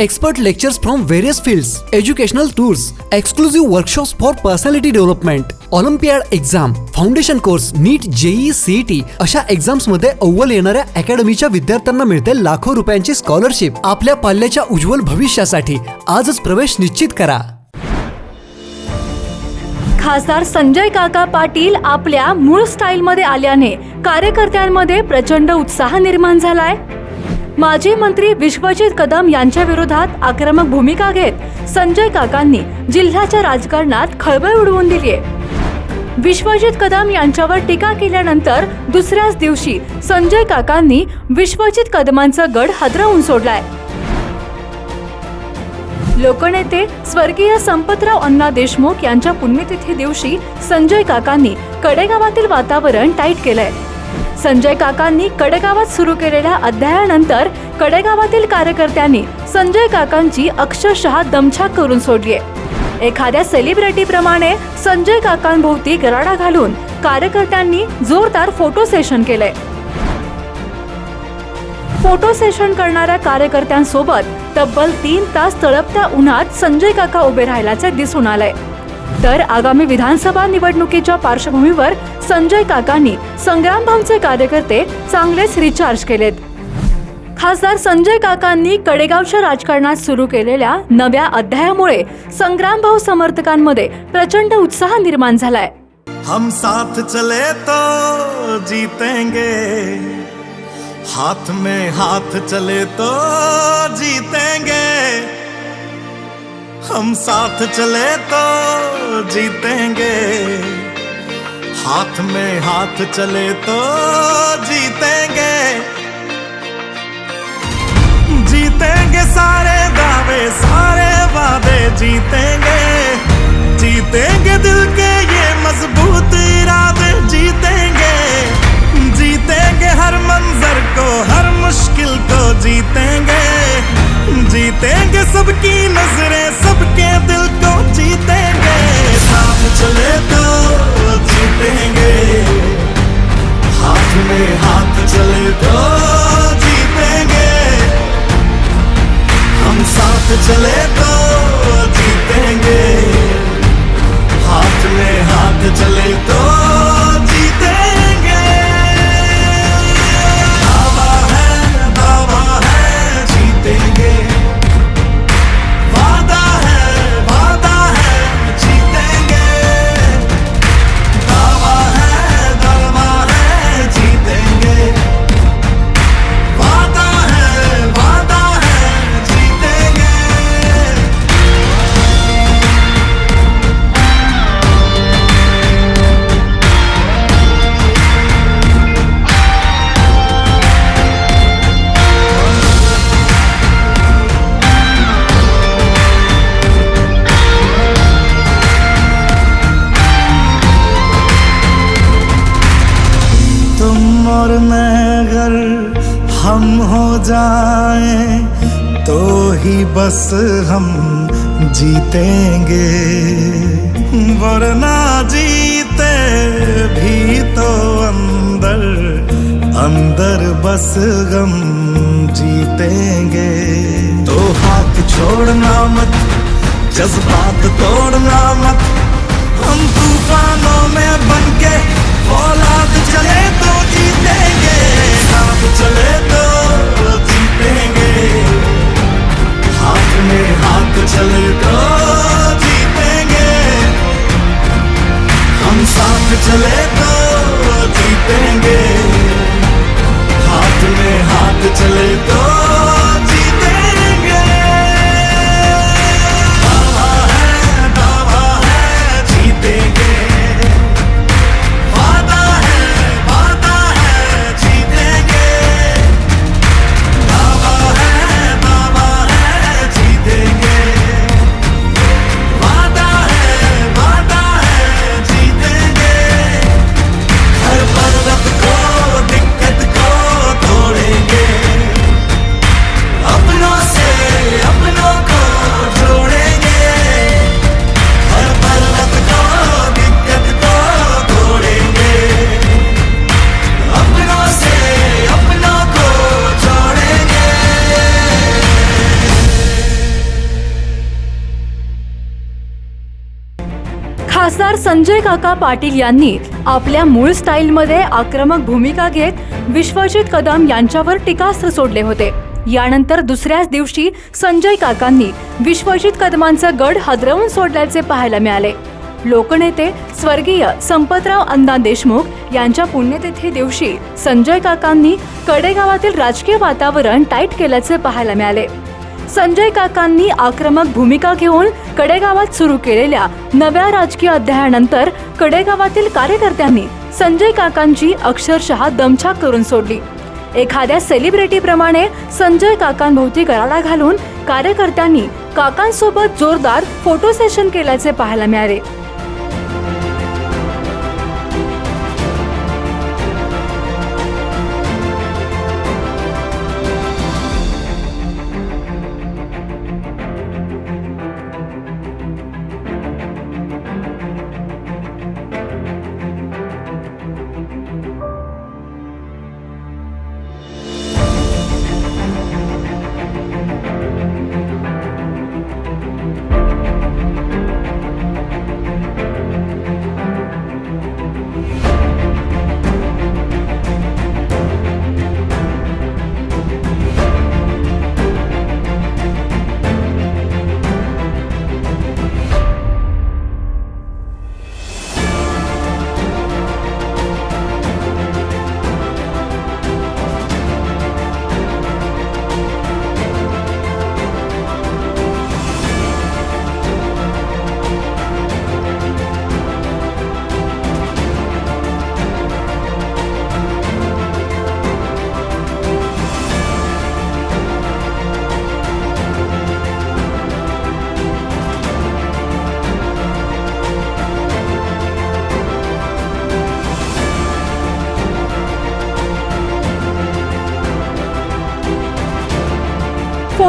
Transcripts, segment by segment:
Expert lectures from various fields educational tours exclusive workshops for personality development olympiad exam foundation course NEET JEE CET अशा एक्झाम्समध्ये अव्वल येणाऱ्या अकॅडमीच्या विद्यार्थ्यांना मिळते लाखो रुपयांची स्कॉलरशिप आपल्या पाल्याच्या उज्ज्वल भविष्यासाठी आजच प्रवेश निश्चित करा. खासदार संजय काका पाटील आपल्या मूळ स्टाईलमध्ये आल्याने कार्यकर्त्यांमध्ये प्रचंड उत्साह निर्माण झालाय. माजी मंत्री विश्वजित कदम यांच्या विरोधात आक्रमक भूमिका घेत संजय काकांनी जिल्ह्याच्या राजकारणात खळबळ उडवून दिली आहे. विश्वजित कदम यांच्यावर टीका केल्यानंतर दुसऱ्याच दिवशी संजय काकांनी विश्वजित कदमांचा गड हादरवून सोडलाय. लोकनेते स्वर्गीय संपतराव अण्णा देशमुख यांच्या पुण्यतिथी दिवशी संजय काकांनी कडेगावातील वातावरण टाईट केलंय. संजय काकांनी कडेगावात सुरू केलेल्या अध्यायानंतर कडेगावातील कार्यकर्त्यांनी संजय काकांची अक्षरशः दमछाक करून सोडली एखाद्या सेलिब्रिटीप्रमाणे संजय काकांभोवती गराडा घालून कार्यकर्त्यांनी जोरदार फोटो सेशन केले. फोटो सेशन करणाऱ्या कार्यकर्त्यांसोबत तब्बल तीन तास तळपत्या उन्हात संजय काका उभे राहिल्याचे दिसून आले तर आगामी विधानसभा निवडणुकीच्या पार्श्वभूमीवर संजय काकांनी संग्राम भाऊचे कार्यकर्ते चांगलेच रिचार्ज केलेत. खासदार संजय काकांनी कडेगावच्या राजकारणात सुरू केलेल्या नव्या अध्यायामुळे संग्राम भाऊ समर्थकांमध्ये प्रचंड उत्साह निर्माण झालाय. हम साथ चले तो जीतेंगे. हाथ में हाथ चले तो जीतेंगे. हम साथ चले तो जीतेंगे। हाथ में हाथ चले तो जीतेंगे। जीतेंगे सारे दावे, सारे वादे, जीतेंगे। जीतेंगे दिल के ये मज़बूत इरादे, जीतेंगे। जीतेंगे हर मंजर को, हर मुश्किल को, जीतेंगे। जीतेंगे सबकी नजरें सबके दिल बस हम जीतेंगे। वरना जीते भी तो अंदर अंदर बस गम जीतेंगे। तो हाथ छोड़ना मत, जज्बात तोड़ना मत, हम तूफानों में बन खासदार संजय काका पाटील यांनी आपल्या मूळ स्टाईलमध्ये आक्रमक भूमिका घेत विश्वजित कदम यांच्यावर टीकास्त्र सोडले होते. यानंतर दुसऱ्याच दिवशी संजय काकांनी विश्वजित कदमांचा गड हादरवून सोडल्याचे पाहायला मिळाले. लोकनेते स्वर्गीय संपतराव अण्णा देशमुख यांच्या पुण्यतिथी दिवशी संजय काकांनी कडेगावातील राजकीय वातावरण टाईट केल्याचे पाहायला मिळाले. संजय काकांनी आक्रमक भूमिका घेऊन कडेगावात सुरू केलेल्या नव्या राजकीय अध्यायानंतर कडेगावातील कार्यकर्त्यांनी संजय काकांची अक्षरशः दमछाक करून सोडली. एखाद्या सेलिब्रिटीप्रमाणे संजय काकांभोवती गराडा घालून कार्यकर्त्यांनी काकांसोबत जोरदार फोटो सेशन केल्याचे पाहायला मिळाले.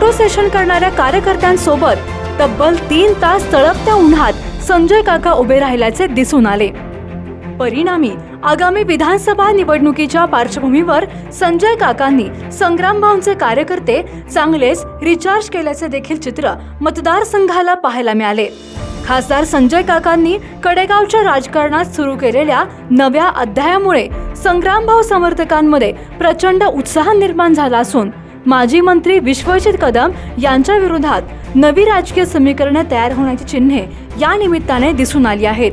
फोटो सेशन करणाऱ्या कार्यकर्त्यांसोबत तब्बल तीन तास तळपत्या उन्हात संजय काका उभे राहिल्याचे दिसून आले. परिणामी आगामी विधानसभा निवडणुकीच्या पार्श्वभूमीवर संजय काकांनी संग्रामभाऊंचे कार्यकर्ते चांगलेच रिचार्ज केल्याचे देखील चित्र मतदारसंघाला पाहायला मिळाले. खासदार संजय काकांनी कडेगावच्या राजकारणात सुरू केलेल्या नव्या अध्यायामुळे संग्रामभाऊ समर्थकांमध्ये प्रचंड उत्साह निर्माण झाला असून माजी मंत्री विश्वजित कदम यांच्या विरोधात नवी राजकीय समीकरणे तयार होण्याची चिन्हे या निमित्ताने दिसून आली आहेत.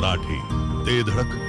मराठी. ते धडक